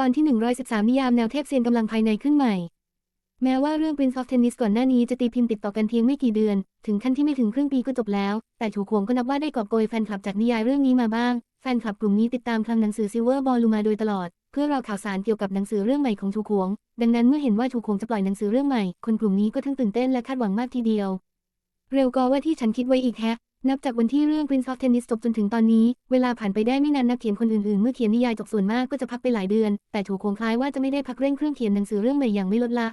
ตอนที่ 113 นิยามแนวเทพเซียนกำลังภายในขึ้นใหม่ แม้ว่าเรื่อง Prince of Tennis ก่อนหน้านี้จะตีพิมพ์ติดต่อกันเพียงไม่กี่เดือน ถึงขั้นที่ไม่ถึงครึ่งปีก็จบแล้ว แต่ถูกควงก็นับว่าได้กอบโกยแฟนคลับจากนิยายเรื่องนี้มาบ้าง แฟนคลับกลุ่มนี้ติดตามคลังหนังสือ Silver Ball มาโดยตลอด เพื่อรอข่าวสารเกี่ยวกับหนังสือเรื่องใหม่ของชูควง ดังนั้นเมื่อเห็นว่าชูควงจะปล่อยหนังสือเรื่องใหม่ คนกลุ่มนี้ก็ทั้งตื่นเต้นและคาดหวังมากทีเดียว เร็วกว่าที่ฉันคิดไว้อีกแฮะ นับจากวันที่เรื่อง Prince of Tennis จบจนถึงตอนนี้ เวลาผ่านไปได้ไม่นานนักเขียนคนอื่นๆ เมื่อเขียนนิยายจบส่วนมากก็จะพักไปหลายเดือน แต่ถูกคงคล้ายว่าจะไม่ได้พักเร่งเครื่องเขียนหนังสือเรื่องใหม่อย่างไม่ลดละ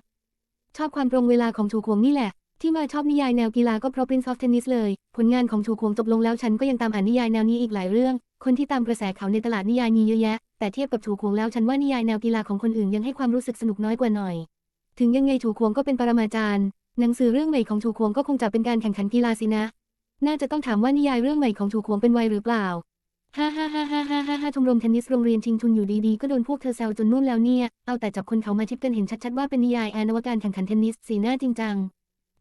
ชอบความตรงเวลาของชูควงนี่แหละ ที่มาชอบนิยายแนวกีฬาก็เพราะ Prince of Tennis เลย ผลงานของชูควงจบลงแล้วฉันก็ยังตามอ่านนิยายแนวนี้อีกหลายเรื่อง คนที่ตามกระแสข่าวในตลาดนิยายมีเยอะแยะ แต่เทียบกับชูควงแล้วฉันว่านิยายแนวกีฬาของคนอื่นยังให้ความรู้สึกสนุกน้อยกว่าหน่อย ถึงยังไงชูควงก็เป็นปรมาจารย์หนังสือเรื่องใหม่ของชูควงก็คงจะเป็นการแข่งขันกีฬาสินะ น่าจะต้องถามว่านิยายเรื่องใหม่ของชูควงเป็นวัยหรือเปล่า ฮ่าฮ่าฮ่าฮ่าฮ่าฮ่าฮ่าชมรมเทนนิสโรงเรียนชิงทุนอยู่ดีๆ ก็โดนพวกเธอแซวจนนุ่นแล้วเนี่ย เอาแต่จับคนเขามาชิปกันเห็นชัดๆว่าเป็นนิยายแอนนวการแข่งขันเทนนิสสีหน้าจริงจัง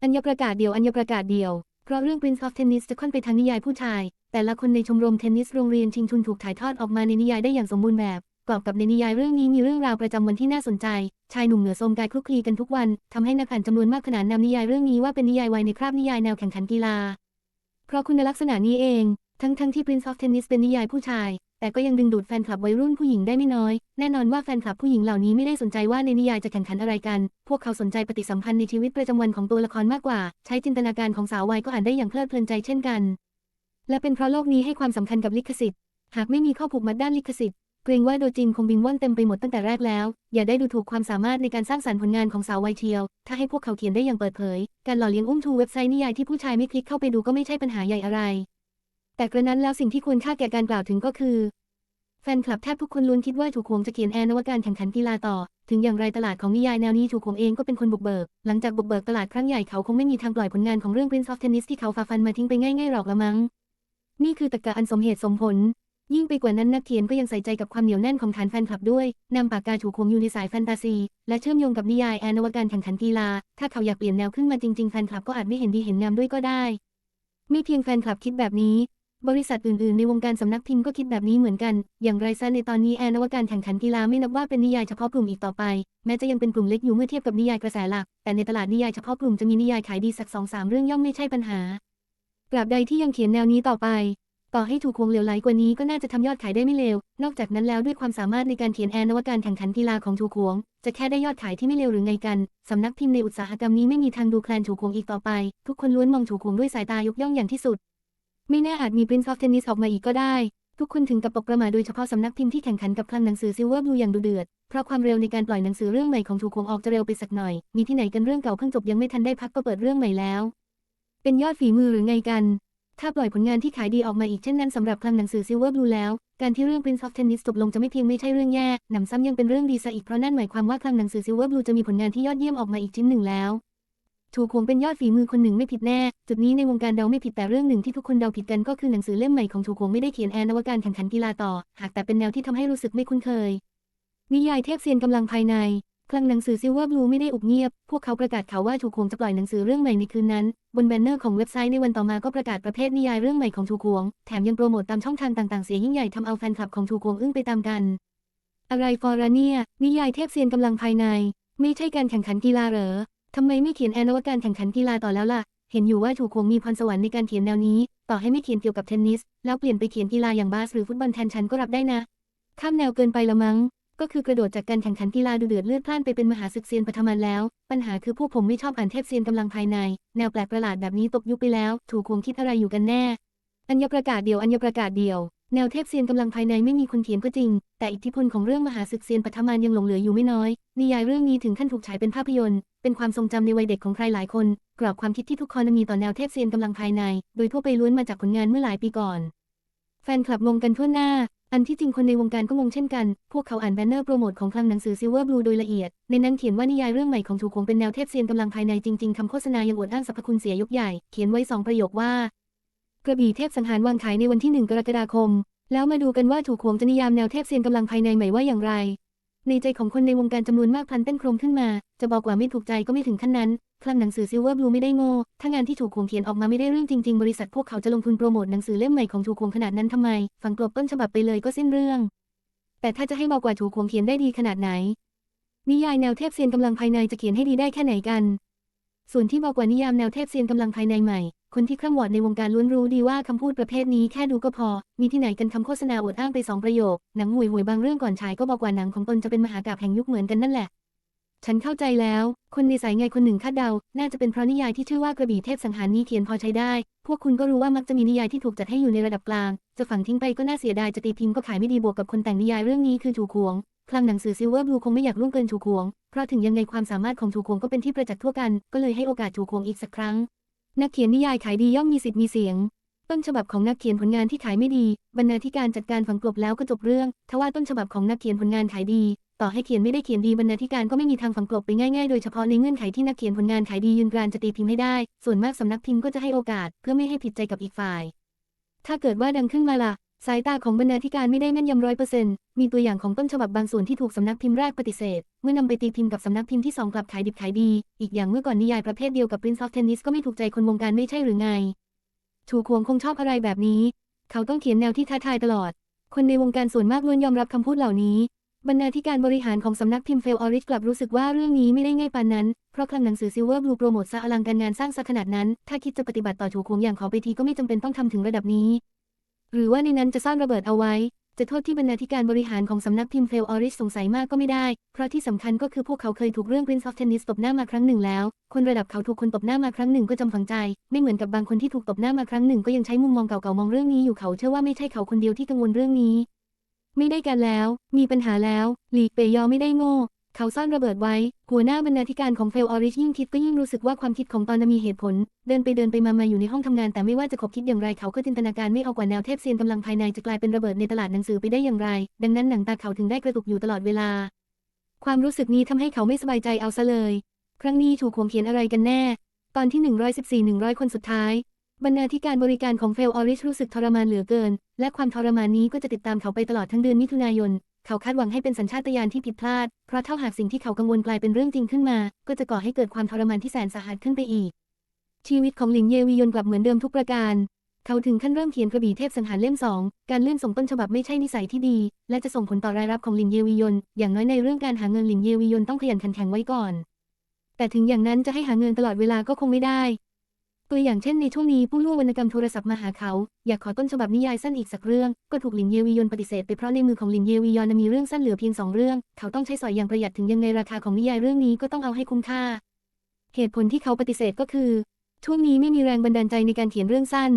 อัญญประกาศเดียวอัญญประกาศเดียว เพราะเรื่อง Prince of Tennis จะค่อนไปทางนิยายผู้ชาย แต่ละคนในชมรมเทนนิสโรงเรียนชิงทุนถูกถ่ายทอดออกมาในนิยายได้อย่างสมบูรณ์แบบกรอบกับในนิยายเรื่องนี้มีเรื่องราวประจำวันที่น่าสนใจ ชายหนุ่มเหนือโทรมกายคลุกคลีกันทุกวันทำให้นักอ่านจำนวนมากขนานนำนิยายเรื่องนี้ว่าเป็นนิยายวัยในคราบนิยายแนวแข่งขันกีฬา เพราะคุณลักษณะนี้เอง ทั้งทั้งที่ Prince of Tennis เป็นนิยายผู้ชาย แต่ก็ยังดึงดูดแฟนคลับวัยรุ่นผู้หญิงได้ไม่น้อย แน่นอนว่าแฟนคลับผู้หญิงเหล่านี้ไม่ได้สนใจว่าในนิยายจะแข่งขันอะไรกัน พวกเขาสนใจปฏิสัมพันธ์ในชีวิตประจำวันของตัวละครมากกว่า ใช้จินตนาการของสาววัยก็อ่านได้อย่างเพลิดเพลินใจเช่นกัน และเป็นเพราะโลกนี้ให้ความสำคัญกับลิขสิทธิ์ หากไม่มีข้อผูกมัดด้านลิขสิทธิ์ เกรงว่าโดจินคงบินว่อนเต็มไปหมดตั้งแต่แรกแล้ว อย่าได้ดูถูกความสามารถในการสร้างสรรค์ผลงานของสาววัยเทียว ถ้าให้พวกเขาเขียนได้อย่างเปิดเผย การหล่อเลี้ยงอุ้มชูเว็บไซต์นิยายที่ผู้ชายไม่คลิกเข้าไปดูก็ไม่ใช่ปัญหาใหญ่อะไร แต่กระนั้นแล้วสิ่งที่ควรค่าแก่การกล่าวถึงก็คือ แฟนคลับแทบทุกคนล้วนคิดว่าถูกควงจะเขียนแอนนวการแข่งขันกีฬาต่อ ถึงอย่างไรตลาดของนิยายแนวนี้ถูกควงเองก็เป็นคนบุกเบิก หลังจากบุกเบิกตลาดครั้งใหญ่เขาคงไม่มีทางปล่อยผลงานของเรื่อง Prince of Tennis ที่เขาฝ่าฟันมาทิ้งไปง่ายๆหรอกละมั้งนี่คือตรรกะอันสมเหตุสมผล ยิ่งไปกว่านั้นนักเขียนก็ยังใส่ใจกับความเหนียวแน่นของฐานแฟนคลับด้วย นำปากกาถูกควงอยู่ในสายแฟนตาซี และเชื่อมโยงกับนิยายแอนวการแข่งขันกีฬา ถ้าเขาอยากเปลี่ยนแนวขึ้นมาจริงๆแฟนคลับก็อาจไม่เห็นดีเห็นงามด้วยก็ได้ ไม่เพียงแฟนคลับคิดแบบนี้ บริษัทอื่นๆ ในวงการสำนักพิมพ์ก็คิดแบบนี้เหมือนกัน อย่างไรซะในตอนนี้แอนวการแข่งขันกีฬาไม่นับว่าเป็นนิยายเฉพาะกลุ่มอีกต่อไป แม้จะยังเป็นกลุ่มเล็กอยู่เมื่อเทียบกับนิยายกระแสหลัก แต่ในตลาดนิยายเฉพาะกลุ่มจะมีนิยายขายดีสักสองสามเรื่องย่อมไม่ใช่ปัญหาตราบใดที่ยังเขียนแนวนี้ต่อไป ต่อให้ถูกควงเหลวไหลกว่านี้ก็น่าจะทำยอดขายได้ไม่เลว นอกจากนั้นแล้วด้วยความสามารถในการเขียนแอนนวการแข่งขันกีฬาของถูกควง จะแค่ได้ยอดขายที่ไม่เลวหรือไงกัน สำนักพิมพ์ในอุตสาหกรรมนี้ไม่มีทางดูแคลนถูกควงอีกต่อไป ทุกคนล้วนมองถูกควงด้วยสายตายกย่องอย่างที่สุด ไม่แน่อาจมี Prince of Tennis ออกมาอีกก็ได้ ทุกคนถึงกับตกประมาโดยเฉพาะสำนักพิมพ์ที่แข่งขันกับคลังหนังสือ Silver Blue อย่างดุเดือด เพราะความเร็วในการปล่อยหนังสือเรื่องใหม่ของถูกควงออกจะเร็วไปสักหน่อย มีที่ไหนกันเรื่องเก่าเพิ่งจบยังไม่ทันได้พักก็เปิดเรื่องใหม่แล้ว เป็นยอดฝีมือหรือไงกัน ถ้าปล่อยผลงานที่ขายดีออกมาอีกเช่นนั้นสำหรับคลังหนังสือ Silver Blue แล้ว การที่เรื่อง Prince of Tennis จบลงจะไม่เพียงไม่ใช่เรื่องแย่หนำซ้ำยังเป็นเรื่องดีซะอีกเพราะนั่นหมายความว่าคลังหนังสือ Silver Blue จะมีผลงานที่ยอดเยี่ยมออกมาอีกชิ้นหนึ่งแล้ว ถูกควงเป็นยอดฝีมือคนหนึ่งไม่ผิดแน่ จุดนี้ในวงการเดาไม่ผิดแต่เรื่องหนึ่งที่ทุกคนเดาผิดกันก็คือหนังสือเล่มใหม่ของถูกควงไม่ได้เขียนแอนนวการแข่งขันกีฬาต่อ หากแต่เป็นแนวที่ทำให้รู้สึกไม่คุ้นเคย นิยายเทพเซียนกำลังภายใน คลังหนังสือ Silver Blue ไม่ได้อุบเงียบ พวกเขาประกาศข่าวว่าถูกควงจะปล่อยหนังสือเรื่องใหม่ในคืนนั้น บนแบนเนอร์ของเว็บไซต์ในวันต่อมาก็ประกาศประเภทนิยายเรื่องใหม่ของถูกควงแถมยังโปรโมตตามช่องทางต่างๆเสียยิ่งใหญ่ทำเอาแฟนคลับของถูกควงอึ้งไปตามกัน อะไรฟอราเนีย นิยายเทพเซียนกำลังภายใน ไม่ใช่การแข่งขันกีฬาเหรอทำไมไม่เขียนแอนนวการแข่งขันกีฬาต่อแล้วล่ะ เห็นอยู่ว่าถูกคงมีพรสวรรค์ในการเขียนแนวนี้ ต่อให้ไม่เขียนเกี่ยวกับเทนนิส แล้วเปลี่ยนไปเขียนกีฬาอย่างบาสหรือฟุตบอลแทนฉันก็รับได้นะ ข้ามแนวเกินไปละมั้ง ก็คือกระโดดจากการแข่งขันกีฬาดูเดือดเลือดพล่านไปเป็นมหาศึกเซียนปฐมันแล้ว ปัญหาคือพวกผมไม่ชอบอ่านเทพเซียนกำลังภายใน แนวแปลกประหลาดแบบนี้ตกยุคไปแล้ว ถูกคงคิดอะไรอยู่กันแน่ อัญญประกาศเดียวอัญญประกาศเดียว แนวเทพเซียนกำลังภายในไม่มีคนเขียนก็จริง แต่อิทธิพลของเรื่องมหาศึกเซียนปฐมันยังหลงเหลืออยู่ไม่น้อย นิยายเรื่องนี้ถึงขั้นถูกฉายเป็นภาพยนตร์ เป็นความทรงจำในวัยเด็กของใครหลายคน กรอบความคิดที่ทุกคนมีต่อแนวเทพเซียนกำลังภายใน โดยทั่วไปล้วนมาจากผลงานเมื่อหลายปีก่อน แฟนคลับงงกันทั่วหน้า อันที่จริงคนในวงการก็งงเช่นกัน พวกเขาอ่านแบนเนอร์โปรโมทของคลังหนังสือซิลเวอร์บลูโดยละเอียด ในนั้นเขียนว่านิยายเรื่องใหม่ของถูกคงเป็นแนวเทพเซียนกำลังภายในจริงๆคำโฆษณายังอวดอ้างสรรพคุณเสียยกใหญ่ เขียนไว้สองประโยคว่า กระบี่เทพสังหารวางขายในวันที่หนึ่งกรกฎาคม แล้วมาดูกันว่าถูกขวงจะนิยามแนวเทพเซียนกำลังภายในใหม่ว่าอย่างไร ในใจของคนในวงการจำนวนมากพลันเต้นโครมขึ้นมา จะบอกว่าไม่ถูกใจก็ไม่ถึงขั้นนั้น คลังหนังสือ Silver Blue ไม่ได้โง่ ถ้างานที่ถูกขวงเขียนออกมาไม่ได้เรื่องจริง ๆ บริษัทพวกเขาจะลงทุนโปรโมทหนังสือเล่มใหม่ของถูกขวงขนาดนั้นทำไมฟังกลบต้นฉบับไปเลยก็สิ้นเรื่อง แต่ถ้าจะให้เบากว่าถูกขวงเขียนได้ดีขนาดไหน นิยายแนวเทพเซียนกำลังภายในจะเขียนให้ดีได้แค่ไหนกัน ส่วนที่บากว่านิยามแนวเทพเซียนกำลังภายในใหม่ คนที่คร่ำวอดในวงการล้วนรู้ดีว่าคำพูดประเภทนี้แค่ดูก็พอ มีที่ไหนกันคำโฆษณาอวดอ้างไปสองประโยค หนังห่วยห่วยๆบางเรื่องก่อนฉายก็บอกว่าหนังของตนจะเป็นมหากาพย์แห่งยุคเหมือนกันนั่นแหละ ฉันเข้าใจแล้ว คนในสายไงคนหนึ่งคาดเดา น่าจะเป็นเพราะนิยายที่ชื่อว่ากระบี่เทพสังหารนี้เขียนพอใช้ได้ พวกคุณก็รู้ว่ามักจะมีนิยายที่ถูกจัดให้อยู่ในระดับกลาง จะฝังทิ้งไปก็น่าเสียดาย จะตีพิมพ์ก็ขายไม่ดีบวกกับคนแต่งนิยายเรื่องนี้คือถูขวงคลังหนังสือซิลเวอร์บลูคงไม่อยากล่วงเกินถูขวง เพราะถึงยังไงความสามารถของถูขวงก็เป็นที่ประจักษ์ทั่วกัน ก็เลยให้โอกาสถูขวงอีกสักครั้ง นักเขียนนิยายขายดีย่อมมีสิทธิ์มีเสียง ต้นฉบับของนักเขียนผลงานที่ขายไม่ดี บรรณาธิการจัดการฝังกลบแล้วก็จบเรื่อง ทว่าต้นฉบับของนักเขียนผลงานขายดี ต่อให้เขียนไม่ได้เขียนดีบรรณาธิการก็ไม่มีทางฝังกลบไปง่ายๆ โดยเฉพาะในเงื่อนไขที่นักเขียนผลงานขายดียืนกรานจะตีพิมพ์ให้ได้ ส่วนมากสำนักพิมพ์ก็จะให้โอกาส เพื่อไม่ให้ผิดใจกับอีกฝ่าย ถ้าเกิดว่าดังขึ้นมาล่ะ สายตาของบรรณาธิการไม่ได้แม่นยำร้อยเปอร์เซ็นต์มีตัวอย่างของต้นฉบับบางส่วนที่ถูกสำนักพิมพ์แรกปฏิเสธ เมื่อนำไปตีพิมพ์กับสำนักพิมพ์ที่สองกลับขายดิบขายดี อีกอย่างเมื่อก่อนนิยายประเภทเดียวกับ Prince of Tennis ก็ไม่ถูกใจคนวงการไม่ใช่หรือไง ถูกควงคงชอบอะไรแบบนี้ เขาต้องเขียนแนวที่ท้าทายตลอด คนในวงการส่วนมากล้วนยอมรับคำพูดเหล่านี้ บรรณาธิการบริหารของสำนักพิมพ์เฟลออริชกลับรู้สึกว่าเรื่องนี้ไม่ได้ง่ายปานนั้น เพราะคลังหนังสือซิลเวอร์บลูโปรโมทซะอลังการงานสร้างซะขนาดนั้น ถ้าคิดจะปฏิบัติต่อถูกควงอย่างขอไปทีก็ไม่จำเป็นต้องทำถึงระดับนี้ หรือว่าในนั้นจะซ่อนระเบิดเอาไว้ จะโทษที่บรรณาธิการบริหารของสำนักพิมพ์เฟลออริชสงสัยมากก็ไม่ได้ เพราะที่สำคัญก็คือพวกเขาเคยถูกเรื่อง Prince of Tennis ตบหน้ามาครั้งหนึ่งแล้ว คนระดับเขาถูกคนตบหน้ามาครั้งหนึ่งก็จำฝังใจ ไม่เหมือนกับบางคนที่ถูกตบหน้ามาครั้งหนึ่งก็ยังใช้มุมมองเก่าๆมองเรื่องนี้อยู่เขาเชื่อว่าไม่ใช่เขาคนเดียวที่กังวลเรื่องนี้ ไม่ได้กันแล้ว มีปัญหาแล้ว หลีกเปยอไม่ได้โง่ เขาซ่อนระเบิดไว้ หัวหน้าบรรณาธิการของเฟลออริชยิ่งคิดก็ยิ่งรู้สึกว่าความคิดของตอนนั้นมีเหตุผล เดินไปเดินไปมามาอยู่ในห้องทำงานแต่ไม่ว่าจะคบคิดอย่างไรเขาก็จินตนาการไม่เอากว่าแนวเทพเซียนกำลังภายในจะกลายเป็นระเบิดในตลาดหนังสือไปได้อย่างไร ดังนั้นหนังตาเขาถึงได้กระตุกอยู่ตลอดเวลา ความรู้สึกนี้ทำให้เขาไม่สบายใจเอาซะเลย ครั้งนี้ถูกข่มเขียนอะไรกันแน่ ตอนที่ 114 100 คนสุดท้าย บรรณาธิการบริการของเฟลออริชรู้สึกทรมานเหลือเกิน และความทรมานนี้ก็จะติดตามเขาไปตลอดทั้งเดือนมิถุนายน เขาคาดหวังให้เป็นสัญชาตญาณที่ผิดพลาด เพราะถ้าหากสิ่งที่เขากังวลกลายเป็นเรื่องจริงขึ้นมา ก็จะก่อให้เกิดความทรมานที่แสนสาหัสขึ้นไปอีก ชีวิตของหลินเยวียนกลับเหมือนเดิมทุกประการ เขาถึงขั้นเริ่มเขียนกระบี่เทพสังหารเล่มสองการเลื่อนส่งต้นฉบับไม่ใช่นิสัยที่ดี และจะส่งผลต่อรายรับของหลินเยวียนอย่างน้อยในเรื่องการหาเงินหลินเยวียนต้องขยันขันแข็งไว้ก่อน แต่ถึงอย่างนั้นจะให้หาเงินตลอดเวลาก็คงไม่ได้ ตัวอย่างเช่นในช่วงนี้ผู้ล่วงวรรณกรรมโทรศัพท์มาหาเขา อยากขอต้นฉบับนิยายสั้นอีกสักเรื่อง ก็ถูกหลินเยวียนปฏิเสธไปเพราะในมือของหลินเยวียนมีเรื่องสั้นเหลือเพียงสองเรื่อง เขาต้องใช้สอยอย่างประหยัดถึงยังไงราคาของนิยายเรื่องนี้ก็ต้องเอาให้คุ้มค่า เหตุผลที่เขาปฏิเสธก็คือ ช่วงนี้ไม่มีแรงบันดาลใจในการเขียนเรื่องสั้น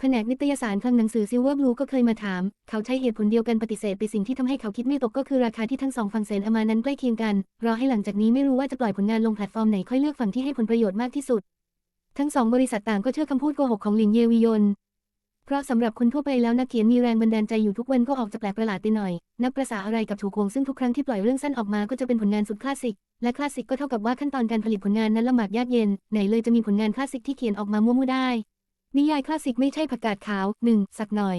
แผนกนิตยสารคลังหนังสือซิลเวอร์บลูก็เคยมาถาม เขาใช้เหตุผลเดียวกันปฏิเสธไปสิ่งที่ทำให้เขาคิดไม่ตกก็คือราคาที่ทั้งสองฝั่งเซนเอามานั้นใกล้เคียงกัน รอให้หลังจากนี้ไม่รู้ว่าจะปล่อยผลงานลงแพลตฟอร์มไหนค่อยเลือกฝั่งที่ให้ผลประโยชน์มากที่สุด ทั้งสองบริษัทต่างก็เชื่อคำพูดโกหกของหลิงเยวียน เพราะสำหรับคนทั่วไปแล้วนักเขียนมีแรงบันดาลใจอยู่ทุกวันก็ออกจะแปลกประหลาดไปหน่อย นับประษาอะไรกับถูกวงซึ่งทุกครั้งที่ปล่อยเรื่องสั้นออกมาก็จะเป็นผลงานสุดคลาสสิก และคลาสสิกก็เท่ากับว่าขั้นตอนการผลิตผลงานนั้นลำบากยากเย็น ไหนเลยจะมีผลงานคลาสสิกที่เขียนออกมามั่วๆได้ นิยายคลาสสิกไม่ใช่ผักกาดขาวหนึ่งสักหน่อย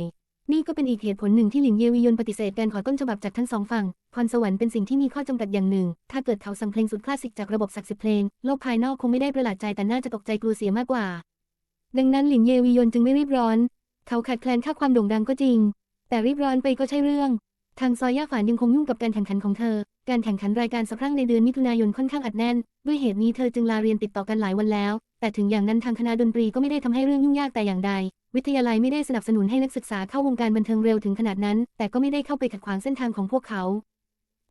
นี่ก็เป็นอีกเหตุผลหนึ่งที่หลินเยวียนปฏิเสธการขอต้นฉบับจากทั้งสองฝั่ง พรสวรรค์เป็นสิ่งที่มีข้อจำกัดอย่างหนึ่ง ถ้าเกิดเขาสั่งเพลงสุดคลาสสิกจากระบบศักสิทธิ์เพลง โลกภายนอกคงไม่ได้ประหลาดใจแต่น่าจะตกใจกลัวเสียมากกว่า ดังนั้นหลินเยวียนจึงไม่รีบร้อน เขาขาดแคลนค่าความโด่งดังก็จริง แต่รีบร้อนไปก็ใช่เรื่อง ทางซอยย่าฝานยังคงยุ่งกับการแข่งขันของเธอ การแข่งขันรายการสะพรั่งในเดือนมิถุนายนค่อนข้างอัดแน่น ด้วยเหตุนี้เธอจึงลาเรียนติดต่อกันหลายวันแล้ว แต่ถึงอย่างนั้นทางคณะดนตรีก็ไม่ได้ทำให้เรื่องยุ่งยากแต่อย่างใด วิทยาลัยไม่ได้สนับสนุนให้นักศึกษาเข้าวงการบันเทิงเร็วถึงขนาดนั้น แต่ก็ไม่ได้เข้าไปขัดขวางเส้นทางของพวกเขา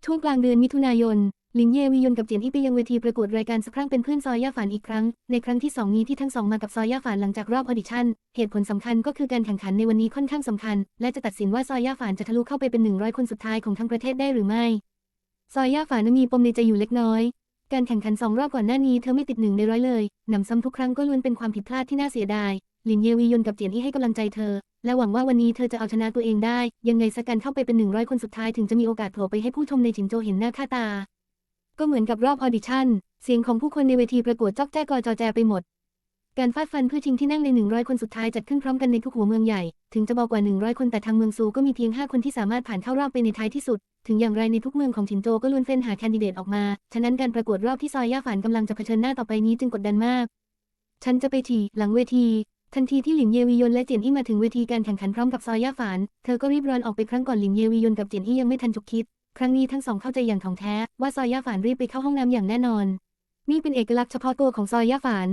ช่วงกลางเดือนมิถุนายนลินเยวียนกับเจียนอี้ไปยังเวทีประกวดรายการสักครั้งเป็นเพื่อนซอยย่าฝานอีกครั้ง ในครั้งที่สองนี้ที่ทั้งสองมากับซอยย่าฝานหลังจากรอบออดิชั่น เหตุผลสำคัญก็คือการแข่งขันในวันนี้ค่อนข้างสำคัญ และจะตัดสินว่าซอยย่าฝานจะทะลุเข้าไปเป็นหนึ่งร้อยคนสุดท้ายของทั้งประเทศได้หรือไม่ ซอยย่าฝันมีปมในใจอยู่เล็กน้อย การแข่งขันสองรอบก่อนหน้านี้เธอไม่ติดหนึ่งในร้อยเลยหนำซ้ำทุกครั้งก็ล้วนเป็นความผิดพลาดที่น่าเสียดาย หลินเยวียนกับเจียนอี้ให้กำลังใจเธอ และหวังว่าวันนี้เธอจะเอาชนะตัวเองได้ ยังไงสักการเข้าไปเป็นหนึ่งร้อยคนสุดท้ายถึงจะมีโอกาสโผล่ไปให้ผู้ชมในจินโจเห็นหน้าค่าตา ก็เหมือนกับรอบออดิชั่น เสียงของผู้คนในเวทีประกวดจอกแจ้กอจอแจไปหมด การฟาดฟันเพื่อชิงที่นั่งใน 100 คนสุดท้ายจัดขึ้นพร้อมกันในทุกหัวเมืองใหญ่ ถึงจะบอกกว่า 100 คนแต่ทางเมืองซูก็มีเพียง 5 คนที่สามารถผ่านเข้ารอบไปในท้ายที่สุด ถึงอย่างไรในทุกเมืองของฉินโจก็ล้วนเฟ้นหาแคนดิเดตออกมา ฉะนั้นการประกวดรอบที่ซอยย่าฝานกำลังจะเผชิญหน้าต่อไปนี้จึงกดดันมาก ฉันจะไปฉี่หลังเวที ทันทีที่หลินเยวียนและเจียนอี้มาถึงเวทีการแข่งขันพร้อมกับซอย่าฝาน เธอก็รีบร้อนออกไปครั้งก่อนหลินเยวียนกับเจียนอี้ยังไม่ทันจุกคิด ครั้งนี้ทั้งสองเข้าใจอย่างถ่องแท้ว่าซอย่าฝานรีบไปเข้าห้องน้ำอย่างแน่นอน นี่เป็นเอกลักษณ์เฉพาะตัวของซอย่าฝาน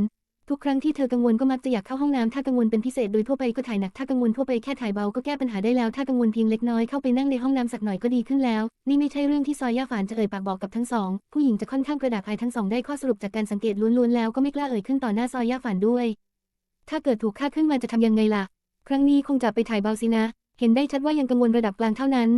ทุกครั้งที่เธอกังวลก็มักจะอยากเข้าห้องน้ำถ้ากังวลเป็นพิเศษโดยทั่วไปก็ถ่ายหนักถ้ากังวลทั่วไปแค่ถ่ายเบาก็แก้ปัญหาได้แล้วถ้ากังวลเพียงเล็กน้อยเข้าไปนั่งในห้องน้ำสักหน่อยก็ดีขึ้นแล้ว นี่ไม่ใช่เรื่องที่ซอยย่าฝานจะเอ่ยปากบอกกับทั้งสองผู้หญิงจะค่อนข้างกระดากอายทั้งสองได้ข้อสรุปจากการสังเกตล้วนๆแล้วก็ไม่กล้าเอ่ยขึ้นต่อหน้าซอย่าฝานด้วย ถ้าเกิดถูกฆ่าขึ้นมาจะทำยังไงล่ะ ครั้งนี้คงจะไปถ่ายเบาสินะ เห็นได้ชัดว่ายังกังวลระดับกลางเท่านั้น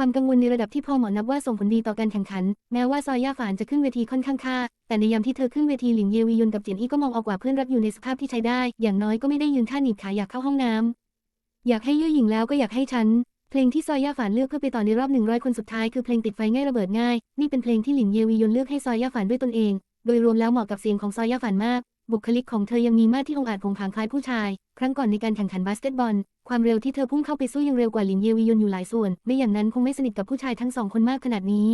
ความกังวลในระดับที่พอเหมาะนับว่าส่งผลดีต่อการแข่งขัน แม้ว่าซอยย่าฝานจะขึ้นเวทีค่อนข้างค่า แต่ในยามที่เธอขึ้นเวทีหลิงเยวียุนกับเจียนอี้ก็มองออกว่าเพื่อนรักอยู่ในสภาพที่ใช้ได้ อย่างน้อยก็ไม่ได้ยืนท่าหนีบขาอยากเข้าห้องน้ำอยากให้เย่อหญิงแล้วก็อยากให้ฉัน เพลงที่ซอยย่าฝานเลือกเพื่อไปต่อในรอบ 100 คนสุดท้ายคือเพลงติดไฟง่ายระเบิดง่าย นี่เป็นเพลงที่หลินเยวียนเลือกให้ซอยย่าฝานด้วยตนเอง โดยรวมแล้วเหมาะกับเสียงของซอยย่าฝานมาก บุคลิกของเธอยังมีมาตรที่องอาจผงผางคล้ายผู้ชาย ครั้งก่อนในการแข่งขันบาสเกตบอล ความเร็วที่เธอพุ่งเข้าไปสู้ยังเร็วกว่าหลินเยวียนอยู่หลายส่วน ไม่อย่างนั้นคงไม่สนิทกับผู้ชายทั้งสองคนมากขนาดนี้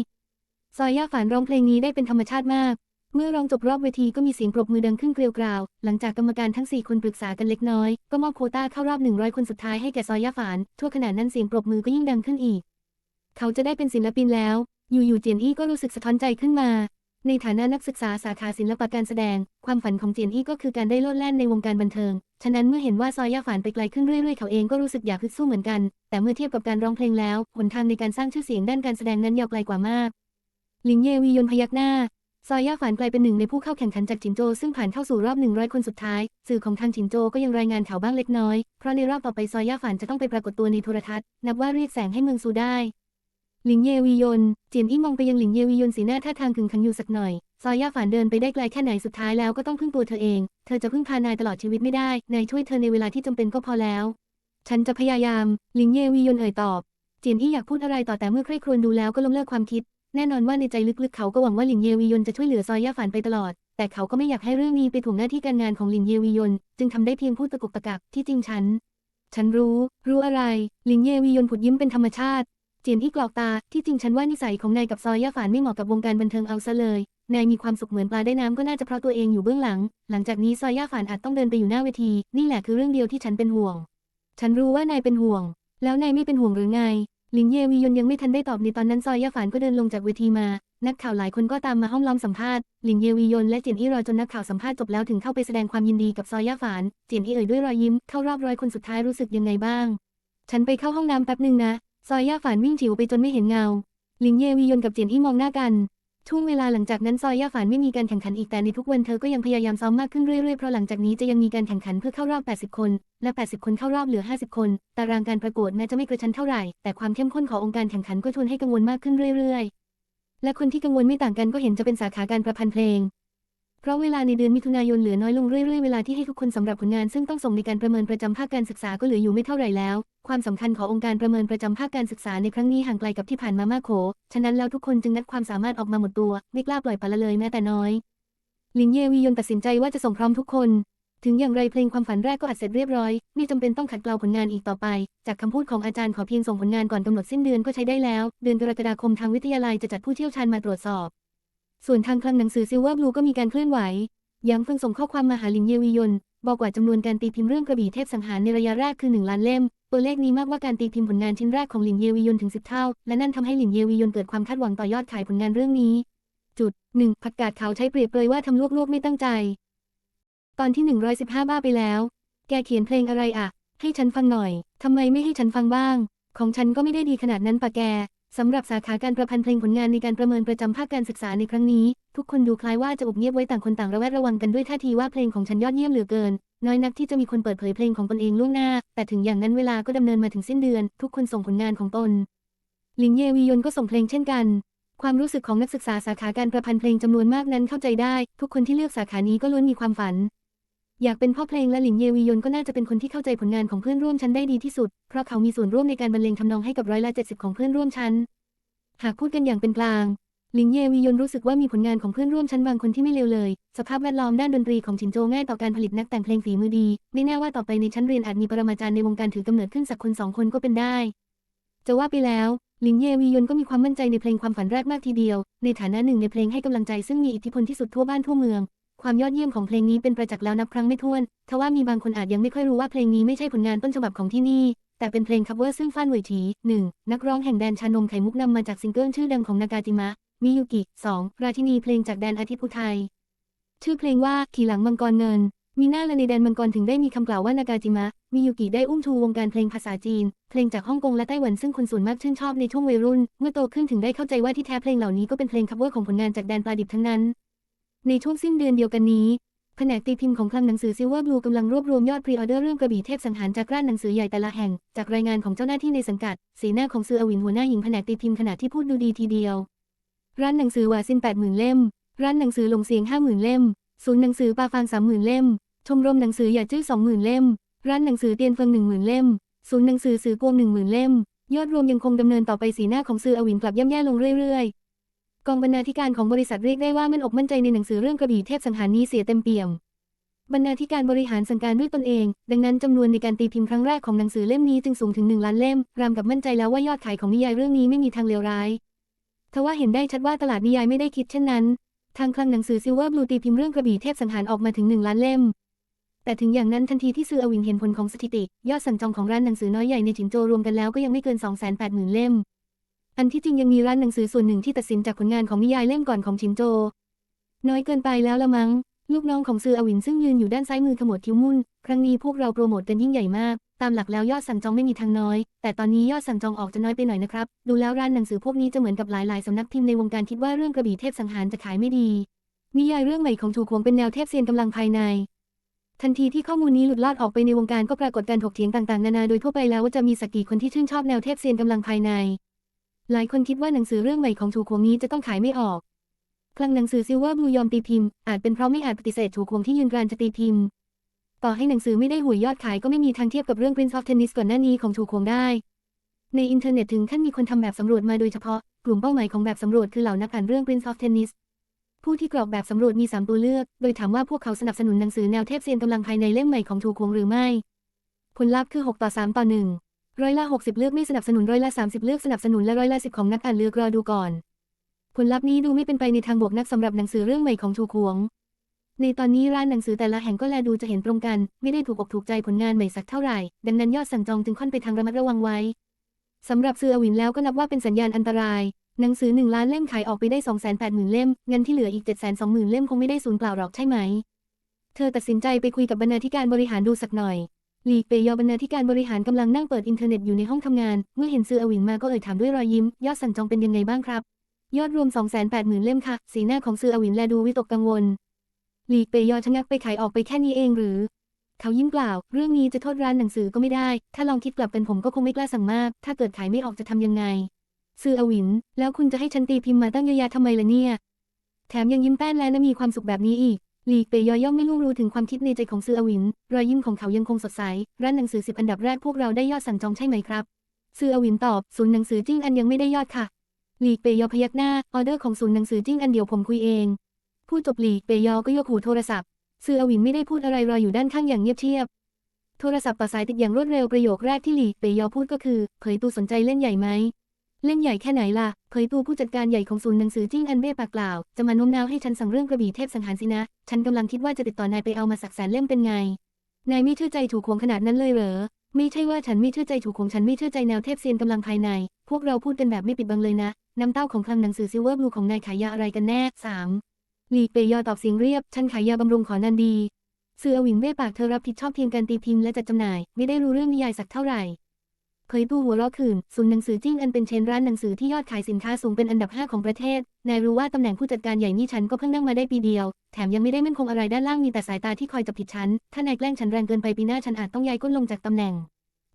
ซอยย่าฝานร้องเพลงนี้ได้เป็นธรรมชาติมาก เมื่อร้องจบรอบเวทีก็มีเสียงปรบมือดังขึ้นเกลียวกราว หลังจากกรรมการทั้ง 4 คนปรึกษากันเล็กน้อย ก็มอบโคต้าเข้ารอบ 100 คนสุดท้ายให้แก่ซอยย่าฝาน ทั่วขณะนั้นเสียงปรบมือก็ยิ่งดังขึ้นอีก เขาจะได้เป็นศิลปินแล้ว อยู่ๆเจียนอี้ก็รู้สึกสะท้อนใจขึ้นมาในฐานะนักศึกษาสาขาศิลปะการแสดง ความฝันของเจียนอี้ก็คือการได้โลดแล่นในวงการบันเทิง ฉะนั้นเมื่อเห็นว่าซอยย่าฝานไปไกลขึ้นเรื่อยๆ เขาเองก็รู้สึกอยากฮึดสู้เหมือนกัน แต่เมื่อเทียบกับการร้องเพลงแล้ว หนทางในการสร้างชื่อเสียงด้านการแสดงนั้นยาวไกลกว่ามาก หลิงเยวียนพยักหน้า ซอยย่าฝานกลายเป็นหนึ่งในผู้เข้าแข่งขันจากจินโจ ซึ่งผ่านเข้าสู่รอบ 100 คนสุดท้าย สื่อของทางจินโจก็ยังรายงานข่าวบ้างเล็กน้อย เพราะในรอบต่อไปซอยย่าฝานจะต้องไปปรากฏตัวในโทรทัศน์ นับว่าเรียกแสงให้เมืองซูได้ หลิงเยวียน เจียนอี้มองไปยังหลิงเยวียนสีหน้าท่าทางขึงขังอยู่สักหน่อย ซอยย่าฝานเดินไปได้ไกลแค่ไหนสุดท้ายแล้วก็ต้องพึ่งตัวเธอเอง เธอจะพึ่งพานายตลอดชีวิตไม่ได้ นายช่วยเธอในเวลาที่จำเป็นก็พอแล้ว ฉันจะพยายาม หลิงเยวียนเอ่ยตอบ เจียนอี้อยากพูดอะไรต่อแต่เมื่อใคร่ครวญดูแล้วก็ล้มเลิกความคิด แน่นอนว่าในใจลึกๆเขาก็หวังว่าหลินเยวียนจะช่วยเหลือซอยย่าฝานไปตลอด แต่เขาก็ไม่อยากให้เรื่องนี้ไปถ่วงหน้าที่การงานของหลินเยวียน จึงทำได้เพียงพูดตะกุกตะกักที่จริงฉัน ฉันรู้ รู้อะไร หลินเยวียนผุดยิ้มเป็นธรรมชาติ เจียนอีกรอกตา ที่จริงฉันว่านิสัยของนายกับซอยย่าฝานไม่เหมาะกับวงการบันเทิงเอาซะเลย นายมีความสุขเหมือนปลาได้น้ำก็น่าจะเพราะตัวเองอยู่เบื้องหลัง หลังจากนี้ซอยย่าฝานอาจต้องเดินไปอยู่หน้าเวที นี่แหละคือเรื่องเดียวที่ฉันเป็นห่วง ฉันรู้ว่านายเป็นห่วง แล้วนายไม่เป็นห่วงหรือไง หลินเยวียนยังไม่ทันได้ตอบในตอนนั้นซอยย่าฝานก็เดินลงจากเวทีมา นักข่าวหลายคนก็ตามมาห้อมล้อมสัมภาษณ์ หลินเยวียนและเจียนอี้รอจนนักข่าวสัมภาษณ์จบแล้วถึงเข้าไปแสดงความยินดีกับซอยย่าฝาน เจียนอี้เอ่ยด้วยรอยยิ้มเข้ารอบร้อยคนสุดท้ายรู้สึกยังไงบ้าง ฉันไปเข้าห้องน้ำแป๊บหนึ่งนะ ซอยย่าฝานวิ่งฉิวไปจนไม่เห็นเงา ลินเยวียนกับเจียนอี้มองหน้ากัน ช่วงเวลาหลังจากนั้นซอยย่าฝานไม่มีการแข่งขันอีกแต่ในทุกวันเธอก็ยังพยายามซ้อมมากขึ้นเรื่อยๆ เพราะหลังจากนี้จะยังมีการแข่งขันเพื่อเข้ารอบ 80 คน และ 80 คนเข้ารอบเหลือ 50 คน ตารางการประกวดแม้จะไม่กระชั้นเท่าไหร่ แต่ความเข้มข้นขององค์การแข่งขันก็ชวนให้กังวลมากขึ้นเรื่อยๆ และคนที่กังวลไม่ต่างกันก็เห็นจะเป็นสาขาการประพันธ์เพลง เพราะเวลาในเดือนมิถุนายนเหลือน้อยลงเรื่อยๆ เวลาที่ให้ทุกคนสำหรับผลงานซึ่งต้องส่งในการประเมินประจำภาคการศึกษาก็เหลืออยู่ไม่เท่าไหร่แล้ว ความสำคัญขององค์การประเมินประจำภาคการศึกษาในครั้งนี้ห่างไกลกับที่ผ่านมามากโข ฉะนั้นแล้วทุกคนจึงนัดความสามารถออกมาหมดตัว ไม่กล้าปล่อยปละเลยแม้แต่น้อย ลินเยวียนตัดสินใจว่าจะส่งพร้อมทุกคน ถึงอย่างไรเพลงความฝันแรกก็อัดเสร็จเรียบร้อย ไม่จำเป็นต้องขัดเกลาผลงานอีกต่อไป จากคำพูดของอาจารย์ขอเพียงส่งผลงานก่อนกำหนดสิ้นเดือนก็ใช้ได้แล้ว เดือนกรกฎาคมทางวิทยาลัยจะจัดผู้เชี่ยวชาญมาตรวจสอบ ส่วนทางคลังหนังสือซิลเวอร์บลูก็มีการเคลื่อนไหว ยังเพิ่งส่งข้อความมาหาลิงเยวียน บอกว่าจำนวนการตีพิมพ์เรื่องกระบี่เทพสังหารในระยะแรกคือ 1 ล้านเล่ม ตัวเลขนี้มากกว่าการตีพิมพ์ผลงานชิ้นแรกของลินเยวียนถึง 10 เท่า และนั่นทำให้ลินเยวียนเกิดความคาดหวังต่อยอดขายผลงานเรื่องนี้ จุดหนึ่งผักกาดขาวใช้เปรียบเปรยว่าทำลวกๆไม่ตั้งใจ ตอนที่ 115 บ้าไปแล้ว แกเขียนเพลงอะไรอะให้ฉันฟังหน่อยทำไมไม่ให้ฉันฟังบ้าง ของฉันก็ไม่ได้ดีขนาดนั้นปะแก สำหรับสาขาการประพันธ์เพลงผลงานในการประเมินประจำภาคการศึกษาในครั้งนี้ ทุกคนดูคล้ายว่าจะอุบเงียบไว้ต่างคนต่างระแวดระวังกันด้วยท่าทีว่าเพลงของฉันยอดเยี่ยมเหลือเกิน น้อยนักที่จะมีคนเปิดเผยเพลงของตนเองล่วงหน้า แต่ถึงอย่างนั้นเวลาก็ดำเนินมาถึงสิ้นเดือน ทุกคนส่งผลงานของตนหลิงเยวียนก็ส่งเพลงเช่นกัน ความรู้สึกของนักศึกษาสาขาการประพันธ์เพลงจำนวนมากนั้นเข้าใจได้ ทุกคนที่เลือกสาขานี้ก็ล้วนมีความฝัน อยากเป็นพ่อเพลงและหลิงเยวียนก็น่าจะเป็นคนที่เข้าใจผลงานของเพื่อนร่วมชั้นได้ดีที่สุด เพราะเขามีส่วนร่วมในการบรรเลงทำนองให้กับร้อยละ70ของเพื่อนร่วมชั้น หากพูดกันอย่างเป็นกลาง หลิงเยวียนรู้สึกว่ามีผลงานของเพื่อนร่วมชั้นบางคนที่ไม่เลวเลย สภาพแวดล้อมด้านดนตรีของฉินโจง่ายต่อการผลิตนักแต่งเพลงฝีมือดี ไม่แน่ว่าต่อไปในชั้นเรียนอาจมีปรมาจารย์ในวงการถือกำเนิดขึ้นสักคนสองคนก็เป็นได้ จะว่าไปแล้วหลิงเยวียนก็มีความมั่นใจในเพลงความฝันแรกมากทีเดียว ในฐานะหนึ่งในเพลงให้กำลังใจซึ่งมีอิทธิพลที่สุดทั่วบ้านทั่วเมือง ความยอดเยี่ยมของเพลงนี้เป็นประจักษ์แล้วนับครั้งไม่ถ้วน ทว่ามีบางคนอาจยังไม่ค่อยรู้ว่าเพลงนี้ไม่ใช่ผลงานต้นฉบับของที่นี่ แต่เป็นเพลงคัฟเวอร์ซึ่งฟ้านเวยถีหนึ่งนักร้องแห่งแดนชานมไข่มุกนำมาจากซิงเกิลชื่อดังของนากาจิมะ มิยุกิ 2 ราชินีเพลงจากแดนอาทิตย์อุทัยชื่อเพลงว่าขี่หลังมังกรเงิน มีหน้าและในแดนมังกรถึงได้มีคำกล่าวว่านากาจิมะ มิยุกิได้อุ้มชูวงการเพลงภาษาจีน เพลงจากฮ่องกงและไต้หวันซึ่งคนส่วนมากชื่นชอบในช่วงวัยรุ่น เมื่อโตขึ้นถึงได้เข้าใจว่าที่แท้เพลงเหล่านี้ก็เป็นเพลงคัฟเวอร์ของผลงานจากแดนปลาดิบทั้งนั้น ในช่วงสิ้นเดือนเดียวกันนี้แผนกตีพิมพ์ของคลังหนังสือซิลเวอร์บลูกำลังรวบรวมยอดพรีออเดอร์เรื่องกระบี่เทพสังหารจากร้านหนังสือใหญ่แต่ละแห่ง จากรายงานของเจ้าหน้าที่ในสังกัด สีหน้าของซืออวินหัวหน้าหญิงแผนกตีพิมพ์ขณะที่พูดดูดีทีเดียว ร้านหนังสือวาซินแปดหมื่นเล่ม ร้านหนังสือหลงเสียงห้าหมื่นเล่ม ศูนย์หนังสือปาฟางสามหมื่นเล่ม ชมรมหนังสือหยาจื้อสองหมื่นเล่ม ร้านหนังสือเตียนเฟิงหนึ่งหมื่นเล่ม ศูนย์หนังสือสื่อกวงหนึ่งหมื่นเล่ม ยอดรวมยังคงดำเนินต่อไปสีหน้าของซืออวินกลับย่ำแย่ลงเรื่อยๆ กองบรรณาธิการของบริษัทเรียกได้ว่ามันอกมั่นใจในหนังสือเรื่องกระบี่เทพสังหารนี้เสียเต็มเปี่ยม บรรณาธิการบริหารสั่งการด้วยตนเอง ดังนั้นจำนวนในการตีพิมพ์ครั้งแรกของหนังสือเล่มนี้จึงสูงถึงหนึ่งล้านเล่ม รามกับมั่นใจแล้วว่ายอดขายของนิยายเรื่องนี้ไม่มีทางเลวร้ายทว่าเห็นได้ชัดว่าตลาดนิยายไม่ได้คิดเช่นนั้น ทางคลังหนังสือซิลเวอร์บลูตีพิมพ์เรื่องกระบี่เทพสังหารออกมาถึงหนึ่งล้านเล่ม แต่ถึงอย่างนั้นทันทีที่ซื้ออวินเห็นผลของสถิติ ยอดสั่งจองของร้านหนังสือน้อยใหญ่ในจินโจรวมกันแล้วก็ยังไม่เกิน280,000เล่ม อันที่จริงยังมีร้านหนังสือส่วนหนึ่งที่ตัดสินจากผลงานของนิยายเล่มก่อนของจินโจ น้อยเกินไปแล้วละมั้ง ลูกน้องของซืออวินซึ่งยืนอยู่ด้านซ้ายมือขมวดคิ้วมุ่น ครั้งนี้พวกเราโปรโมทกันยิ่งใหญ่มาก ตามหลักแล้วยอดสั่งจองไม่มีทางน้อย แต่ตอนนี้ยอดสั่งจองออกจะน้อยไปหน่อยนะครับ ดูแล้วร้านหนังสือพวกนี้จะเหมือนกับหลายๆสำนักพิมพ์ในวงการคิดว่าเรื่องกระบี่เทพสังหารจะขายไม่ดี นิยายเรื่องใหม่ของถูกหวงเป็นแนวเทพเซียนกำลังภายในทันทีที่ข้อมูลนี้หลุดลอดออกไปในวงการก็ปรากฏการถกเถียงต่างๆ นานาโดยทั่วไปแล้วว่าจะมีสักกี่คนที่ชื่นชอบแนวเทพเซียนกำลังภายใน หลายคนคิดว่าหนังสือเรื่องใหม่ของถูกวงนี้จะต้องขายไม่ออก คลังหนังสือซิลเวอร์บลูยอมตีพิมพ์ อาจเป็นเพราะไม่อาจปฏิเสธถูกวงที่ยืนกรานจะตีพิมพ์ ต่อให้หนังสือไม่ได้หวยยอดขายก็ไม่มีทางเทียบกับเรื่อง Prince of Tennis ก่อนหน้านี้ของถูกวงได้ ในอินเทอร์เน็ตถึงขั้นมีคนทำแบบสำรวจมาโดยเฉพาะ กลุ่มเป้าหมายของแบบสำรวจคือเหล่านักอ่านเรื่อง Prince of Tennis ผู้ที่กรอกแบบสำรวจมี 3 ตัวเลือก โดยถามว่าพวกเขาสนับสนุนหนังสือแนวเทพเซียนกำลังภายในเล่มใหม่ของถูกวงหรือไม่ ผลลัพธ์คือ 6 ต่อ 3 ต่อ 1 ร้อยละ 60 เลือกไม่สนับสนุนร้อยละ 30 เลือกสนับสนุนและร้อยละ 10 ของนักอ่านเลือกรอดูก่อน ผลลัพธ์นี้ดูไม่เป็นไปในทางบวกนักสำหรับหนังสือเรื่องใหม่ของถูกหวง ในตอนนี้ร้านหนังสือแต่ละแห่งก็แลดูจะเห็นตรงกัน ไม่ได้ถูกอกถูกใจผลงานใหม่สักเท่าไหร่ ดังนั้นยอดสั่งจองจึงค่อนไปทางระมัดระวังไว้สำหรับซืออวินแล้วก็นับว่าเป็นสัญญาณอันตราย หนังสือหนึ่งล้านเล่มขายออกไปได้ 280,000 เล่ม เงินที่เหลืออีก 720,000 เล่มคงไม่ได้สูญเปล่าหรอกใช่ไหม เธอตัดสินใจไปคุยกับบรรณาธิการบริหารดูสักหน่อย หลีกเปยอบรรณาธิการบริหารกำลังนั่งเปิดอินเทอร์เน็ตอยู่ในห้องทำงาน เมื่อเห็นซืออวินมาก็เอ่ยถามด้วยรอยยิ้ม ยอดสั่งจองเป็นยังไงบ้างครับ ยอดรวม 280,000 เล่มค่ะ สีหน้าของซืออวินแลดูวิตกกังวล หลีกเปยอชะงักไปขายออกไปแค่นี้เองหรือ เขายิ้มเปล่าว เรื่องนี้จะโทษร้านหนังสือก็ไม่ได้ ถ้าลองคิดกลับเป็นผมก็คงไม่กล้าสั่งมาก ถ้าเกิดขายไม่ออกจะทำยังไง ซืออวิน แล้วคุณจะให้ฉันตีพิมพ์มาตั้งเยอะแยะทำไมล่ะเนี่ย แถมยังยิ้มแป้นและและมีความสุขแบบนี้อีก หลีกเปยอย่อมไม่รู้รู้ถึงความคิดในใจของซืออวิน รอยยิ้มของเขายังคงสดใส ร้านหนังสือสิบอันดับแรกพวกเราได้ยอดสั่งจองใช่ไหมครับ ซืออวินตอบ ศูนย์หนังสือจิ้งอันยังไม่ได้ยอดค่ะ หลีกเปยอพยักหน้า ออเดอร์ของศูนย์หนังสือจิ้งอันเดียวผมคุยเอง พูดจบหลีกเปยอก็ยกหูโทรศัพท์ ซืออวินไม่ได้พูดอะไรรออยู่ด้านข้างอย่างเงียบเชียบ โทรศัพท์ต่อสายติดอย่างรวดเร็วประโยคแรกที่หลีกเปยอพูดก็คือ เผยตูสนใจเล่นใหญ่ไหม เล่นใหญ่แค่ไหนล่ะ เผยตูผู้จัดการใหญ่ของศูนย์หนังสือจิ้งอันเบ้ปากกล่าวจะมาโน้มน้าวให้ฉันสั่งเรื่องกระบี่เทพสังหารสินะ ฉันกำลังคิดว่าจะติดต่อนายไปเอามาสักแสนเล่มเป็นไง นายไม่เชื่อใจถูกหวงขนาดนั้นเลยเหรอ ไม่ใช่ว่าฉันไม่เชื่อใจถูกหวงฉันไม่เชื่อใจแนวเทพเซียนกำลังภายใน พวกเราพูดกันแบบไม่ปิดบังเลยนะ น้ำเต้าของคลังหนังสือซิลเวอร์บลูของนายขายยาอะไรกันแน่ 3. หลีกเปยอตอบเสียงเรียบ ฉันขายยาบำรุงขอนันดี ซืออวินเบ้ปากเธอรับผิดชอบเพียงการตีพิมพ์และจัดจำหน่าย ไม่ได้รู้เรื่องนิยายสักเท่าไหร่ เผยตู้หัวเราะคืนศูนย์หนังสือจิ้งอันเป็นเชนร้านหนังสือที่ยอดขายสินค้าสูงเป็นอันดับ 5 ของประเทศ นายรู้ว่าตำแหน่งผู้จัดการใหญ่นี่ฉันก็เพิ่งนั่งมาได้ปีเดียว แถมยังไม่ได้มั่นคงอะไรด้านล่างมีแต่สายตาที่คอยจับผิดฉัน ถ้านายแกล้งฉันแรงเกินไปปีหน้าฉันอาจต้องย้ายก้นลงจากตำแหน่ง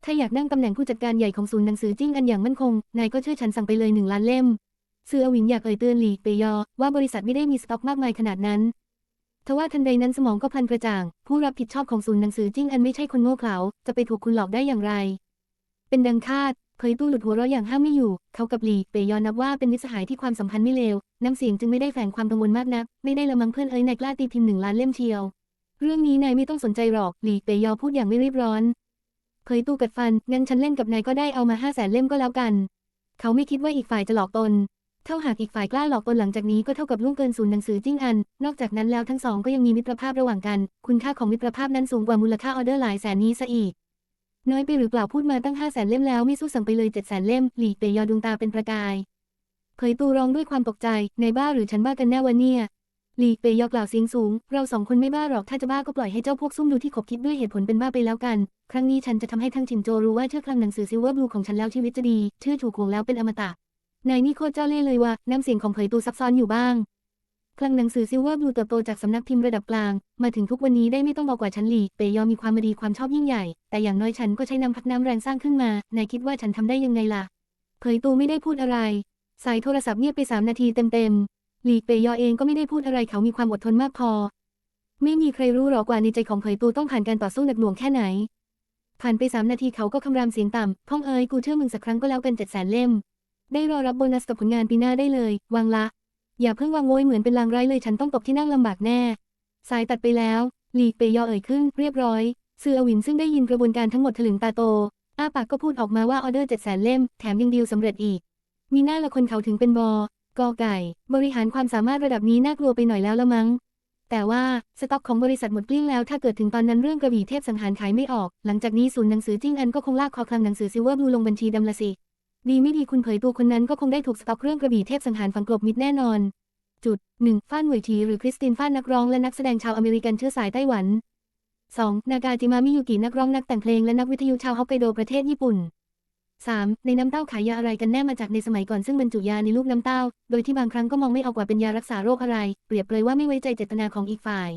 ถ้าอยากนั่งตำแหน่งผู้จัดการใหญ่ของศูนย์หนังสือจิ้งอันอย่างมั่นคง นายก็เชื่อฉันสั่งไปเลยหนึ่งล้านเล่มซืออวินอยากเอ่ยเตือนหลีเปยอ ว่าบริษัทไม่ได้มีสต็อกมากมายขนาดนั้นทว่าทันใดนั้นสมองก็พลันกระจ่าง ผู้รับผิดชอบของศูนย์หนังสือจิ้งอันไม่ใช่คนโง่เขลาจะไปถูกคุณหลอกได้อย่างไร เป็นดังคาด เผยตู้หลุดหัวเราะอย่างห้ามไม่อยู่ เขากับหลีเปยอนนับว่าเป็นมิตรสหายที่ความสัมพันธ์ไม่เลว น้ำเสียงจึงไม่ได้แฝงความกังวลมากนัก ไม่ได้ละมังเพื่อนเอ้ยนายกล้าตีพิมพ์หนึ่งล้านเล่มเชียว เรื่องนี้นายไม่ต้องสนใจหรอกหลีเปยอพูดอย่างไม่รีบร้อน เผยตู้กัดฟัน งั้นฉันเล่นกับนายก็ได้เอามาห้าแสนเล่มก็แล้วกัน เขาไม่คิดว่าอีกฝ่ายจะหลอกตนถ้าหากอีกฝ่ายกล้าหลอกตนหลังจากนี้ก็เท่ากับล่วงเกินศูนย์หนังสือจิ้งอัน นอกจากนั้นแล้วทั้งสองก็ยังมีมิตรภาพระหว่างกัน คุณค่าของมิตรภาพนั้นสูงกว่ามูลค่าออเดอร์หลายแสนนี้ซะอีก น้อยไปหรือเปล่าพูดมาตั้งห้าแสนเล่มแล้วไม่สู้สั่งไปเลยเจ็ดแสนเล่ม หลีเปยยอดวงตาเป็นประกาย เผยตูร้องด้วยความตกใจ ในบ้าหรือฉันบ้ากันแน่วะเนี่ย หลีเปยยอกล่าวเสียงสูง เราสองคนไม่บ้าหรอกถ้าจะบ้าก็ปล่อยให้เจ้าพวกซุ่มดูที่ขบคิดด้วยเหตุผลเป็นบ้าไปแล้วกัน ครั้งนี้ฉันจะทำให้ทั้งชินโจรู้ว่าเชื่อคลังหนังสือซิลเวอร์บลูของฉันแล้วชีวิตจะดี ชื่อถูกหวงแล้วเป็นอมตะนายนี่โคตรเจ้าเล่ห์เลยว่ะน้ำเสียงของเผยตูซับซ้อนอยู่บ้าง คลังหนังสือซิลเวอร์บลูเติบโตจากสำนักพิมพ์ระดับกลาง มาถึงทุกวันนี้ได้ไม่ต้องบอกว่าฉันหลีเปยยอมีความมาดีความชอบยิ่งใหญ่ แต่อย่างน้อยฉันก็ใช้น้ำพักน้ำแรงสร้างขึ้นมานายคิดว่าฉันทำได้ยังไงล่ะ เผยตูไม่ได้พูดอะไร สายโทรศัพท์เงียบไปสามนาทีเต็มๆหลีเปยยอเองก็ไม่ได้พูดอะไรเขามีความอดทนมากพอ ไม่มีใครรู้หรอกว่าในใจของเผยตูต้องผ่านการต่อสู้หนักหน่วงแค่ไหน ผ่านไปสามนาทีเขาก็คำรามเสียงต่ำพ่องเอ๋ยกูเชื่อมึงสักครั้งก็แล้วกันเจ็ดแสนเล่ม ได้รอรับโบนัสกับผลงานปีหน้าได้เลยวางละ อย่าเพิ่งวางโวยเหมือนเป็นลางร้ายเลยฉันต้องตกที่นั่งลำบากแน่ สายตัดไปแล้ว หลีกเปยอเอ่ยขึ้นเรียบร้อย ซืออวินซึ่งได้ยินกระบวนการทั้งหมดถลึงตาโต อ้าปากก็พูดออกมาว่าออเดอร์เจ็ดแสนเล่ม แถมยังดีลสำเร็จอีก มีหน้าละคนเขาถึงเป็นบอกอไก่ บริหารความสามารถระดับนี้น่ากลัวไปหน่อยแล้วละมั้ง แต่ว่าสต็อกของบริษัทหมดเกลี้ยงแล้ว ถ้าเกิดถึงตอนนั้นเรื่องกระบี่เทพสังหารขายไม่ออก หลังจากนี้ศูนย์หนังสือจิ้งอันก็คงลากคอคลังหนังสือซิลเวอร์บลูลงบัญชีดำละสิ ดีไม่ดีคุณเผยตัวคนนั้นก็คงได้ถูกสต็อกเรื่องกระบี่เทพสังหารฝังกลบมิดแน่นอน จุด 1. ฟ้านหวยทีหรือคริสตินฟ้านนักร้องและนักแสดงชาวอเมริกันเชื้อสายไต้หวัน 2. นากาจิมามิยุกินักร้องนักแต่งเพลงและนักวิทยุชาวฮอกไกโดประเทศญี่ปุ่น 3. ในน้ำเต้าขายยาอะไรกันแน่มาจากในสมัยก่อนซึ่งบรรจุยาในลูกน้ำเต้า โดยที่บางครั้งก็มองไม่ออกว่าเป็นยารักษาโรคอะไร เปรียบเลยว่าไม่ไว้ใจเจตนาของอีกฝ่าย